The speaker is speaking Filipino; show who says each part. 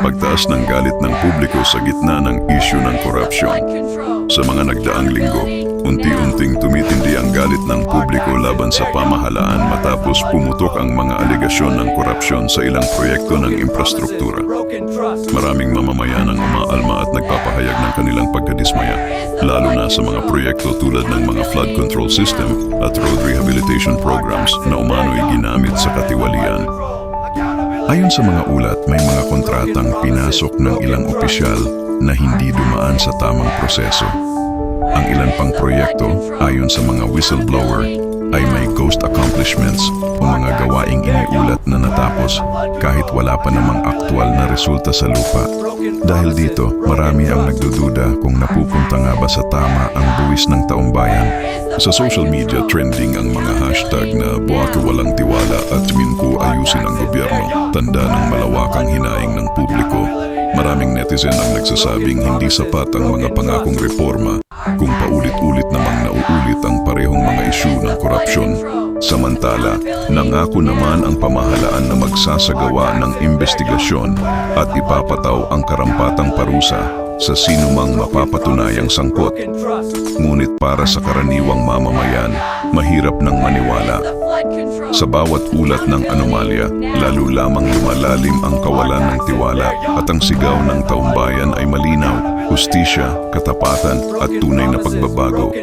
Speaker 1: pagtaas ng galit ng publiko sa gitna ng isyu ng korupsyon. Sa mga nagdaang linggo, unti-unting tumitindi ang galit ng publiko laban sa pamahalaan matapos pumutok ang mga aligasyon ng korupsyon sa ilang proyekto ng infrastruktura. Maraming mamamayan ang umaalma at nagpapahayag ng kanilang pagkadismaya, lalo na sa mga proyekto tulad ng mga flood control system at road rehabilitation programs na umano'y ginamit sa katiwalian. Ayon sa mga ulat, may mga kontratang pinasok ng ilang opisyal na hindi dumaan sa tamang proseso. Ang ilan pang proyekto, ayon sa mga whistleblower, ay may ghost accomplishments o mga gawaing iniulat na natapos kahit wala pa namang aktwal na resulta sa lupa. Dahil dito, marami ang nagdududa kung napupunta nga ba sa tama ang buwis ng taong bayan. Sa social media, trending ang mga hashtag na buwake walang tiwala at minko ayusin ang gobyerno, tanda ng malawakang hinaing ng publiko. Maraming netizen ang nagsasabing hindi sapat ang mga pangakong reforma kung paulit-ulit namang nauulit ang parehong mga isyu ng korupsyon. Samantala, nangako naman ang pamahalaan na magsasagawa ng investigasyon at ipapataw ang karampatang parusa sa sinumang mapapatunayang sangkot. Ngunit para sa karaniwang mamamayan, mahirap nang maniwala. Sa bawat ulat ng anomalya, lalo lamang lumalalim ang kawalan ng tiwala at ang sigaw ng taumbayan ay malinaw, hustisya, katapatan at tunay na pagbabago.